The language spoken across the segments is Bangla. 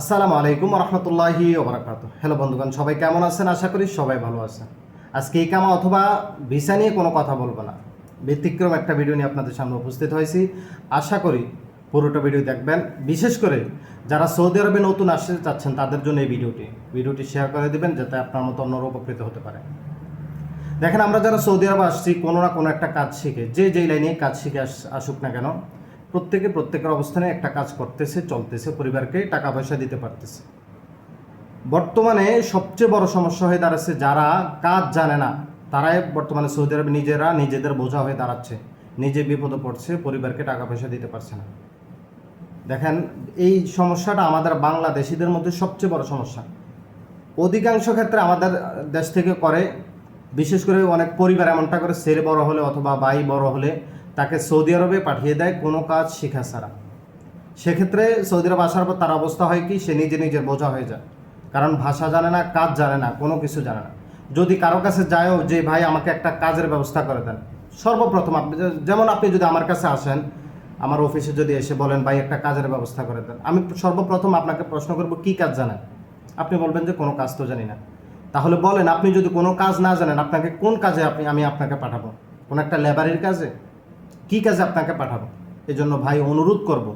আসসালামু আলাইকুম রহমতুল্লাহি ওবরাকাত হ্যালো বন্ধুগণ, সবাই কেমন আছেন? আশা করি সবাই ভালো আছেন। আজকে এই কামা অথবা ভিসা নিয়ে কোনো কথা বলব না। ব্যতিক্রম একটা ভিডিও নিয়ে আপনাদের সামনে উপস্থিত হয়েছি। আশা করি পুরোটা ভিডিও দেখবেন। বিশেষ করে যারা সৌদি আরবে নতুন আসতে চাচ্ছেন, তাদের জন্য এই ভিডিওটি। ভিডিওটি শেয়ার করে দেবেন, যাতে আপনার মতো অন্যরা উপকৃত হতে পারে। দেখেন, আমরা যারা সৌদি আরবে আসছি, কোনো না কোনো একটা কাজ শিখে, যে যেই লাইনে কাজ শিখে আস, আসুক না কেন প্রত্যেকে প্রত্যেকের অবস্থানে একটা কাজ করতেছে, চলতেছে, পরিবারকে টাকা পয়সা দিতে পারতেছে। বর্তমানে সবচেয়ে বড় সমস্যা হয়ে দাঁড়াচ্ছে যারা কাজ জানে না, তারাই বর্তমানে সৌদি আরবে নিজেরা নিজেদের বোঝা হয়ে দাঁড়াচ্ছে। নিজে বিপদে পড়ছে, পরিবারকে টাকা পয়সা দিতে পারছে না। দেখেন, এই সমস্যাটা আমাদের বাংলাদেশিদের মধ্যে সবচেয়ে বড় সমস্যা। অধিকাংশ ক্ষেত্রে আমাদের দেশ থেকে করে, বিশেষ করে অনেক পরিবার এমনটা করে, ছেলে বড় হলে অথবা ভাই বড় হলে তাকে সৌদি আরবে পাঠিয়ে দেয় কোনো কাজ শেখা ছাড়া। সেক্ষেত্রে সৌদি আরব আসার পর তার অবস্থা হয় কি, সে নিজে নিজের বোঝা হয়ে যায়। কারণ ভাষা জানে না, কাজ জানে না, কোনো কিছু জানে না। যদি কারও কাছে যায়ও যে, ভাই, আমাকে একটা কাজের ব্যবস্থা করে দেন। সর্বপ্রথম আপনি যেমন আপনি যদি আমার কাছে আসেন, আমার অফিসে যদি এসে বলেন, ভাই, একটা কাজের ব্যবস্থা করে দেন। আমি সর্বপ্রথম আপনাকে প্রশ্ন করব, কি কাজ জানেন? আপনি বলবেন যে, কোনো কাজ তো জানি না। তাহলে বলেন, আপনি যদি কোনো কাজ না জানেন, আপনাকে কোন কাজে আপনি, আমি আপনাকে পাঠাবো? কোনো একটা লেবারের কাজে? কি কাজে আপনাকে পাঠাবো? এই জন্য ভাই অনুরোধ করব,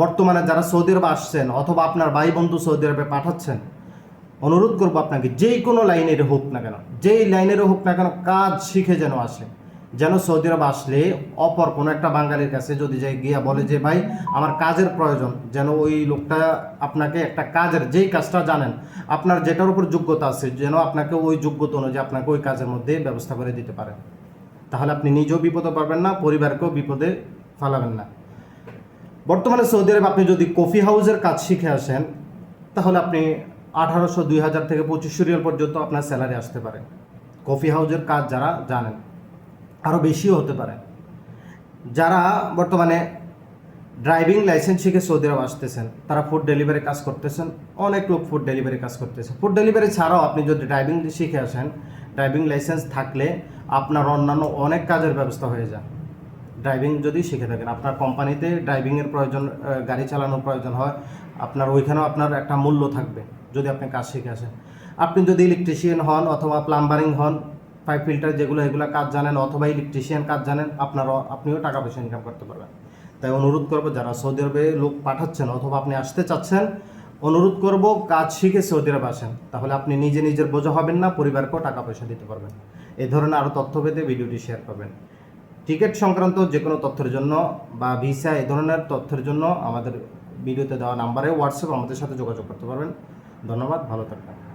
বর্তমানে যারা সৌদি আরবে আসছেন অথবা আপনার ভাই বন্ধু সৌদি আরবে পাঠাচ্ছেন, অনুরোধ করব আপনাকে যেই কোনো লাইনের হোক না কেন, যেই লাইনের হোক না কেন কাজ শিখে যেন আসে। যেন সৌদি আরব আসলে অপর কোনো একটা বাঙালির কাছে যদি যাই গিয়া বলে যে, ভাই, আমার কাজের প্রয়োজন। যেন ওই লোকটা আপনাকে একটা কাজের, যেই কাজটা জানেন, আপনার যেটার উপর যোগ্যতা আছে, যেন আপনাকে ওই যোগ্যতা অনুযায়ী আপনাকে ওই কাজের মধ্যে ব্যবস্থা করে দিতে পারে। তাহলে আপনি নিজেও বিপদে পারবেন না, পরিবারকেও বিপদে ফালাবেন না। বর্তমানে সৌদি আরব, আপনি যদি কফি হাউসের কাজ শিখে আসেন, তাহলে আপনি আঠারোশো, দুই হাজার থেকে পঁচিশশো রিয়াল পর্যন্ত আপনার স্যালারি আসতে পারে। কফি হাউসের কাজ যারা জানেন আরও বেশিও হতে পারে। যারা বর্তমানে ড্রাইভিং লাইসেন্স শিখে সৌদি আরব আসতেছেন, তারা ফুড ডেলিভারি কাজ করতেছেন, অনেক লোক ফুড ডেলিভারি কাজ করতেছে। ফুড ডেলিভারি ছাড়াও আপনি যদি ড্রাইভিং শিখে আসেন ড্রাইভিং লাইসেন্স থাকলে আপনার অন্যান্য অনেক কাজের ব্যবস্থা হয়ে যায়। ড্রাইভিং যদি শিখে থাকেন, আপনার কোম্পানিতে ড্রাইভিংয়ের প্রয়োজন গাড়ি চালানোর প্রয়োজন হয়, আপনার ওইখানেও আপনার একটা মূল্য থাকবে যদি আপনি কাজ শিখে আসেন। আপনি যদি ইলেকট্রিশিয়ান হন অথবা প্লাম্বারিং হন পাইপ ফিল্টার যেগুলো, এগুলো কাজ জানেন অথবা ইলেকট্রিশিয়ান কাজ জানেন, আপনারও, আপনিও টাকা পয়সা ইনকাম করতে পারবেন। তাই অনুরোধ করব, যারা সৌদি আরবে লোক পাঠাচ্ছেন অথবা আপনি আসতে চাচ্ছেন অনুরোধ করব, কাজ শিখে সৌদিরা বাসেন। তাহলে আপনি নিজে নিজের বোঝা হবেন না, পরিবারকেও টাকা পয়সা দিতে পারবেন। এ ধরনের আরও তথ্য পেতে ভিডিওটি শেয়ার করবেন। টিকিট সংক্রান্ত যে কোনো তথ্যের জন্য বা ভিসা এ ধরনের তথ্যের জন্য আমাদের ভিডিওতে দেওয়া নাম্বারে হোয়াটসঅ্যাপ আমাদের সাথে যোগাযোগ করতে পারবেন। ধন্যবাদ, ভালো থাকবেন।